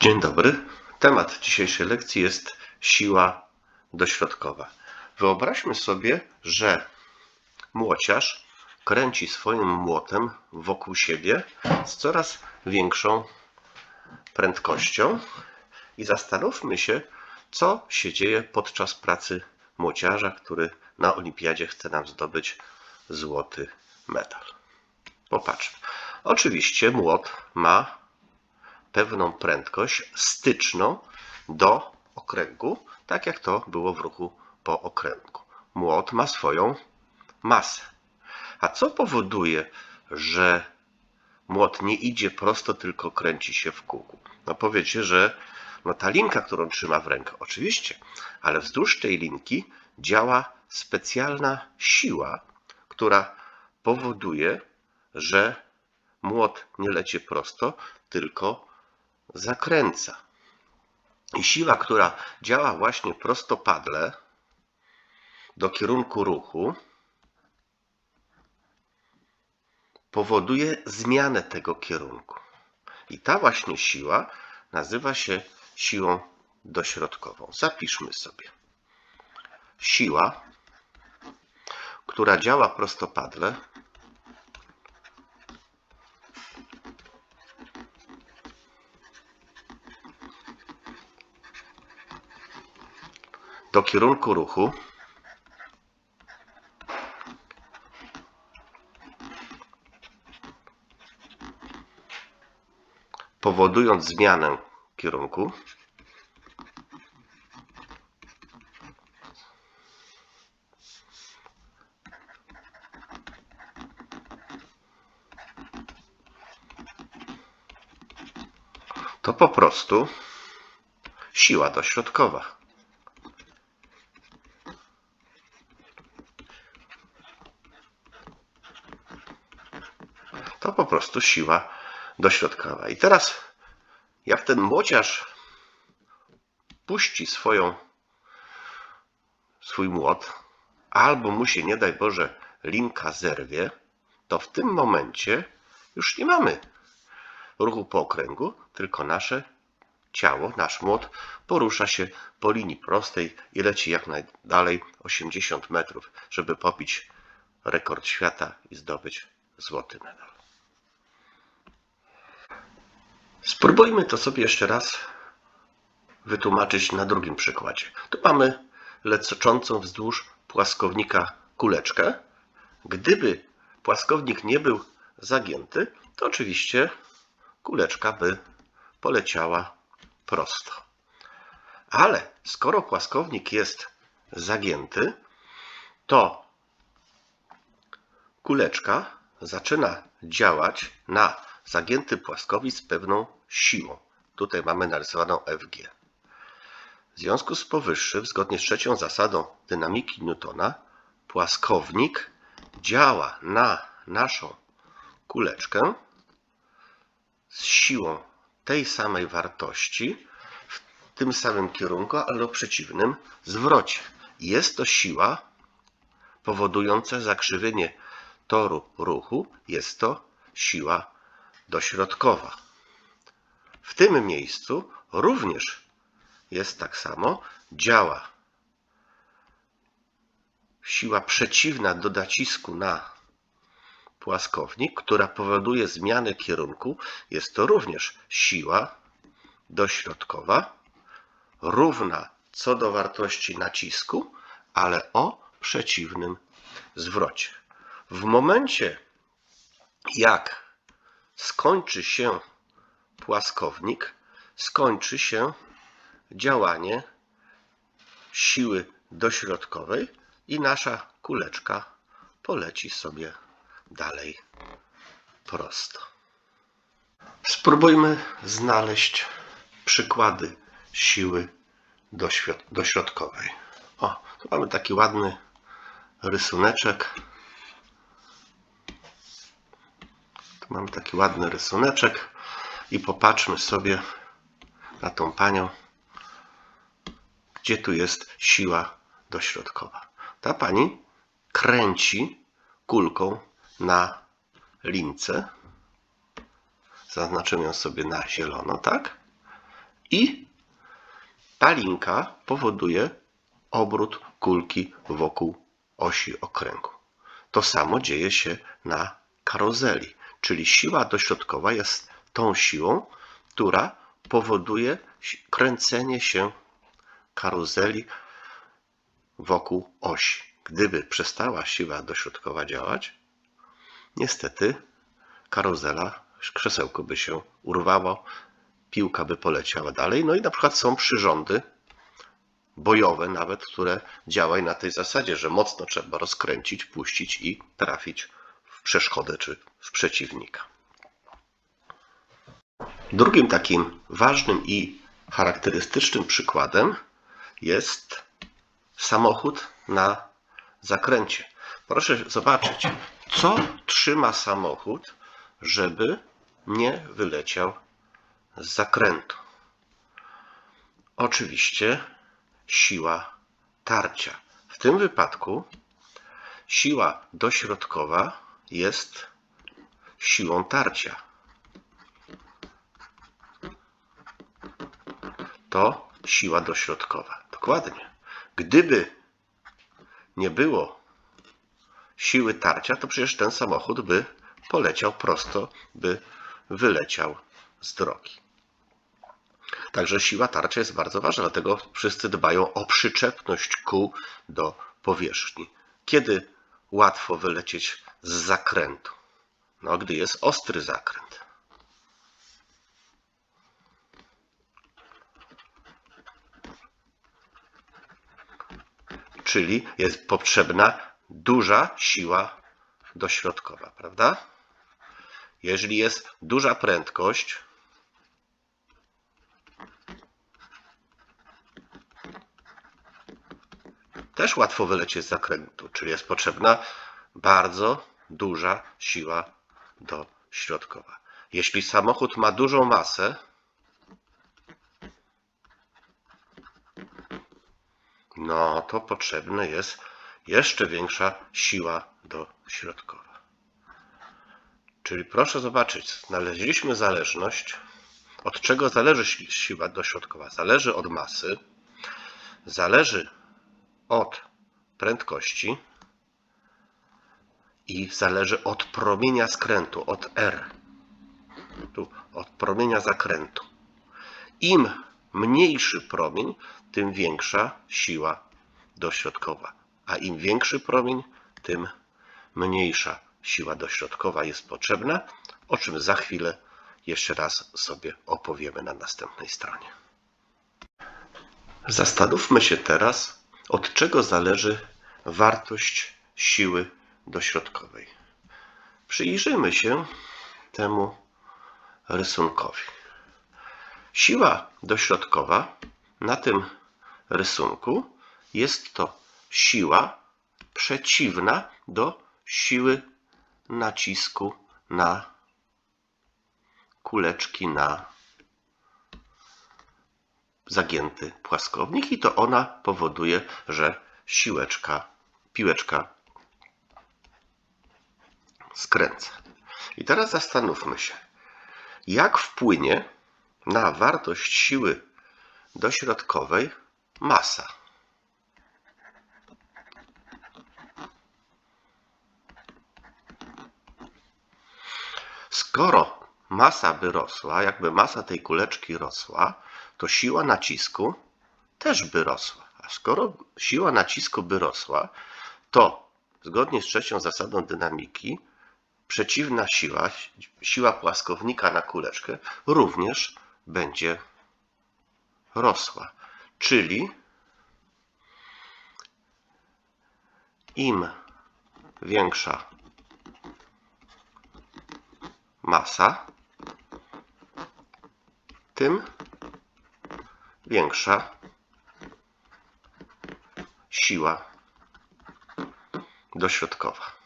Dzień dobry. Temat dzisiejszej lekcji jest siła dośrodkowa. Wyobraźmy sobie, że młociarz kręci swoim młotem wokół siebie z coraz większą prędkością i zastanówmy się, co się dzieje podczas pracy młociarza, który na olimpiadzie chce nam zdobyć złoty medal. Popatrzmy. Oczywiście młot ma pewną prędkość styczną do okręgu, tak jak to było w ruchu po okręgu. Młot ma swoją masę. A co powoduje, że młot nie idzie prosto, tylko kręci się w kółku? No powiecie, że no ta linka, którą trzyma w ręku, oczywiście, ale wzdłuż tej linki działa specjalna siła, która powoduje, że młot nie leci prosto, tylko zakręca. I siła, która działa właśnie prostopadle do kierunku ruchu, powoduje zmianę tego kierunku. I ta właśnie siła nazywa się siłą dośrodkową. Zapiszmy sobie. Siła, która działa prostopadle, do kierunku ruchu powodując zmianę kierunku to po prostu siła dośrodkowa. To po prostu siła dośrodkowa. I teraz, jak ten młociarz puści swoją, swój młot, albo mu się, nie daj Boże, linka zerwie, to w tym momencie już nie mamy ruchu po okręgu, tylko nasze ciało, nasz młot porusza się po linii prostej i leci jak najdalej 80 metrów, żeby pobić rekord świata i zdobyć złoty medal. Spróbujmy to sobie jeszcze raz wytłumaczyć na drugim przykładzie. Tu mamy lecoczącą wzdłuż płaskownika kuleczkę. Gdyby płaskownik nie był zagięty, to oczywiście kuleczka by poleciała prosto. Ale skoro płaskownik jest zagięty, to kuleczka zaczyna działać na zagięty płaskowiec z pewną siłą. Tutaj mamy narysowaną FG. W związku z powyższym, zgodnie z trzecią zasadą dynamiki Newtona, płaskownik działa na naszą kuleczkę z siłą tej samej wartości w tym samym kierunku, ale o przeciwnym zwrocie. Jest to siła powodująca zakrzywienie toru ruchu, jest to siła dośrodkowa. W tym miejscu również jest tak samo, działa siła przeciwna do nacisku na płaskownik, która powoduje zmianę kierunku. Jest to również siła dośrodkowa, równa co do wartości nacisku, ale o przeciwnym zwrocie. W momencie, jak skończy się płaskownik, skończy się działanie siły dośrodkowej i nasza kuleczka poleci sobie dalej prosto. Spróbujmy znaleźć przykłady siły dośrodkowej. O, tu mamy taki ładny rysuneczek. Mamy taki ładny rysuneczek i popatrzmy sobie na tą panią, gdzie tu jest siła dośrodkowa. Ta pani kręci kulką na lince. Zaznaczymy ją sobie na zielono, tak? I ta linka powoduje obrót kulki wokół osi okręgu. To samo dzieje się na karuzeli, czyli siła dośrodkowa jest tą siłą, która powoduje kręcenie się karuzeli wokół osi. Gdyby przestała siła dośrodkowa działać, niestety karuzela, krzesełko by się urwało, piłka by poleciała dalej. No i na przykład są przyrządy bojowe nawet, które działają na tej zasadzie, że mocno trzeba rozkręcić, puścić i trafić przeszkodę czy w przeciwnika. Drugim takim ważnym i charakterystycznym przykładem jest samochód na zakręcie. Proszę zobaczyć, co trzyma samochód, żeby nie wyleciał z zakrętu. Oczywiście siła tarcia. W tym wypadku siła dośrodkowa jest siłą tarcia. To siła dośrodkowa. Dokładnie. Gdyby nie było siły tarcia, to przecież ten samochód by poleciał prosto, by wyleciał z drogi. Także siła tarcia jest bardzo ważna, dlatego wszyscy dbają o przyczepność kół do powierzchni. Kiedy łatwo wylecieć z zakrętu? No, gdy jest ostry zakręt. Czyli jest potrzebna duża siła dośrodkowa, prawda? Jeżeli jest duża prędkość, też łatwo wylecieć z zakrętu, czyli jest potrzebna bardzo duża siła dośrodkowa. Jeśli samochód ma dużą masę, no to potrzebna jest jeszcze większa siła dośrodkowa. Czyli proszę zobaczyć, znaleźliśmy zależność. Od czego zależy siła dośrodkowa? Zależy od masy, zależy od prędkości i zależy od promienia skrętu, od R. Tu, od promienia zakrętu. Im mniejszy promień, tym większa siła dośrodkowa. A im większy promień, tym mniejsza siła dośrodkowa jest potrzebna, o czym za chwilę jeszcze raz sobie opowiemy na następnej stronie. Zastanówmy się teraz, od czego zależy wartość siły dośrodkowej. Przyjrzyjmy się temu rysunkowi. Siła dośrodkowa na tym rysunku jest to siła przeciwna do siły nacisku na kuleczki na zagięty płaskownik i to ona powoduje, że siłeczka, piłeczka skręca. I teraz zastanówmy się, jak wpłynie na wartość siły dośrodkowej masa. Skoro masa by rosła, jakby masa tej kuleczki rosła, to siła nacisku też by rosła. A skoro siła nacisku by rosła, to zgodnie z trzecią zasadą dynamiki, przeciwna siła, siła płaskownika na kuleczkę, również będzie rosła. Czyli im większa masa, tym większa siła dośrodkowa,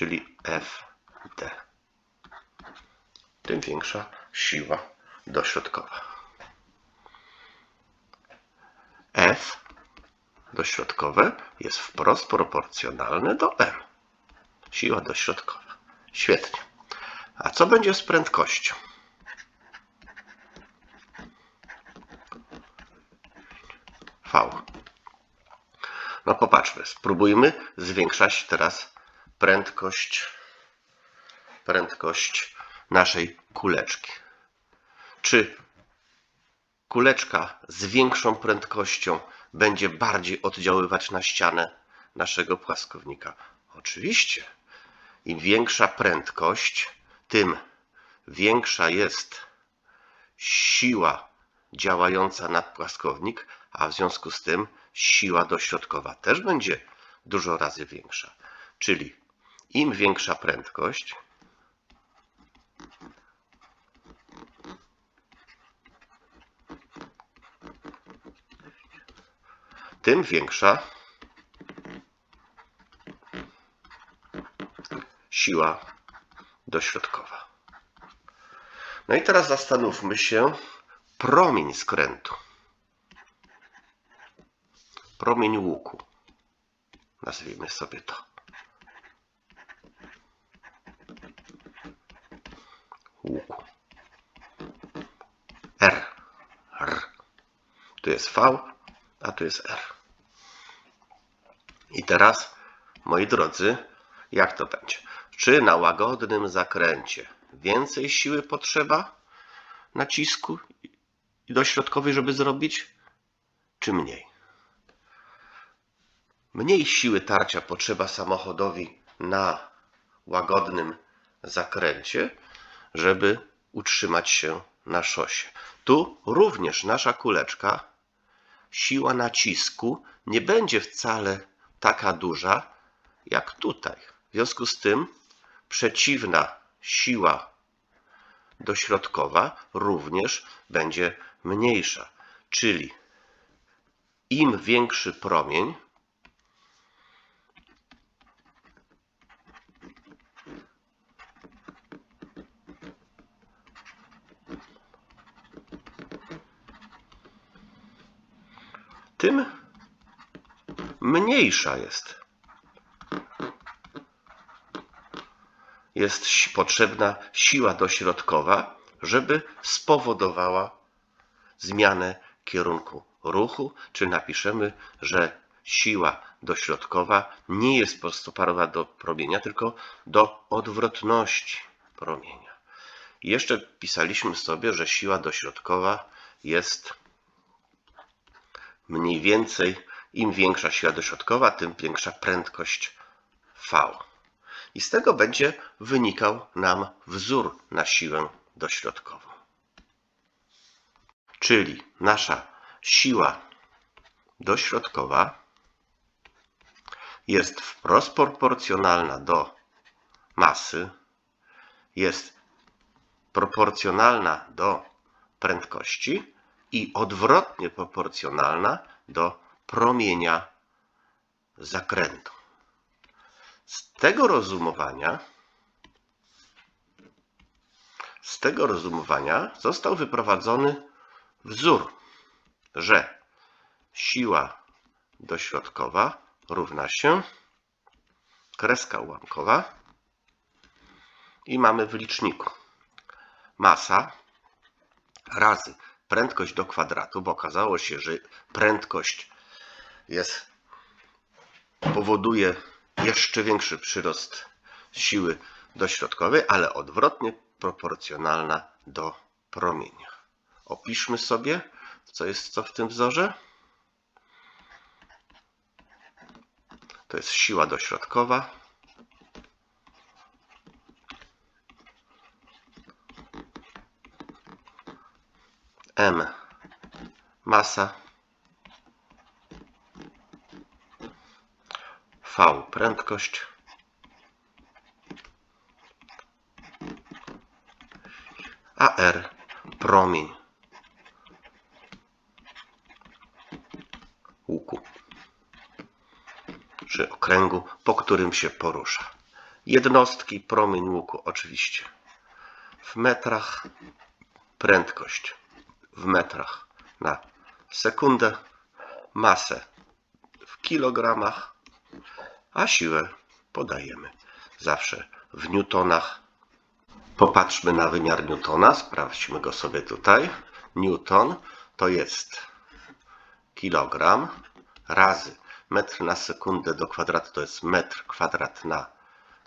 czyli FD. Tym większa siła dośrodkowa. F dośrodkowe jest wprost proporcjonalne do M. Siła dośrodkowa. Świetnie. A co będzie z prędkością? V. No popatrzmy, spróbujmy zwiększać teraz prędkość, prędkość naszej kuleczki. Czy kuleczka z większą prędkością będzie bardziej oddziaływać na ścianę naszego płaskownika? Oczywiście. Im większa prędkość, tym większa jest siła działająca na płaskownik, a w związku z tym siła dośrodkowa też będzie dużo razy większa. Czyli im większa prędkość, tym większa siła dośrodkowa. No i teraz zastanówmy się, promień skrętu, promień łuku, nazwijmy sobie to. Łuku. R. R. Jest V, a tu jest R. I teraz, moi drodzy, jak to będzie? Czy na łagodnym zakręcie więcej siły potrzeba nacisku dośrodkowej, żeby zrobić, czy mniej? Mniej siły tarcia potrzeba samochodowi na łagodnym zakręcie, żeby utrzymać się na szosie. Tu również nasza kuleczka, siła nacisku nie będzie wcale taka duża jak tutaj. W związku z tym przeciwna siła dośrodkowa również będzie mniejsza. Czyli im większy promień, tym mniejsza jest jest potrzebna siła dośrodkowa, żeby spowodowała zmianę kierunku ruchu, czy napiszemy, że siła dośrodkowa nie jest prostoparowa do promienia, tylko do odwrotności promienia. I jeszcze pisaliśmy sobie, że siła dośrodkowa jest mniej więcej, im większa siła dośrodkowa, tym większa prędkość V. I z tego będzie wynikał nam wzór na siłę dośrodkową. Czyli nasza siła dośrodkowa jest wprost proporcjonalna do masy, jest proporcjonalna do prędkości i odwrotnie proporcjonalna do promienia zakrętu. Z tego rozumowania z tego rozumowania został wyprowadzony wzór, że siła dośrodkowa równa się kreska ułamkowa i mamy w liczniku masa razy prędkość do kwadratu, bo okazało się, że prędkość jest powoduje jeszcze większy przyrost siły dośrodkowej, ale odwrotnie proporcjonalna do promienia. Opiszmy sobie, co jest co w tym wzorze. To jest siła dośrodkowa. M. Masa. V. Prędkość. A R. Promień. Łuku. Czy okręgu, po którym się porusza. Jednostki promień łuku oczywiście. W metrach, prędkość w metrach na sekundę, masę w kilogramach, a siłę podajemy zawsze w newtonach. Popatrzmy na wymiar newtona, sprawdźmy go sobie tutaj. Newton to jest kilogram razy metr na sekundę do kwadratu to jest metr kwadrat na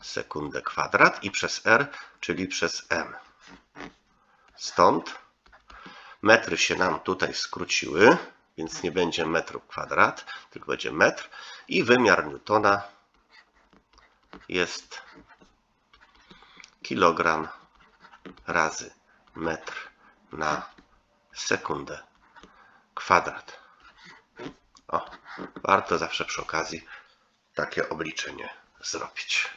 sekundę kwadrat i przez r, czyli przez m. Stąd metry się nam tutaj skróciły, więc nie będzie metrów kwadrat, tylko będzie metr i wymiar Newtona jest kilogram razy metr na sekundę kwadrat. O, warto zawsze przy okazji takie obliczenie zrobić.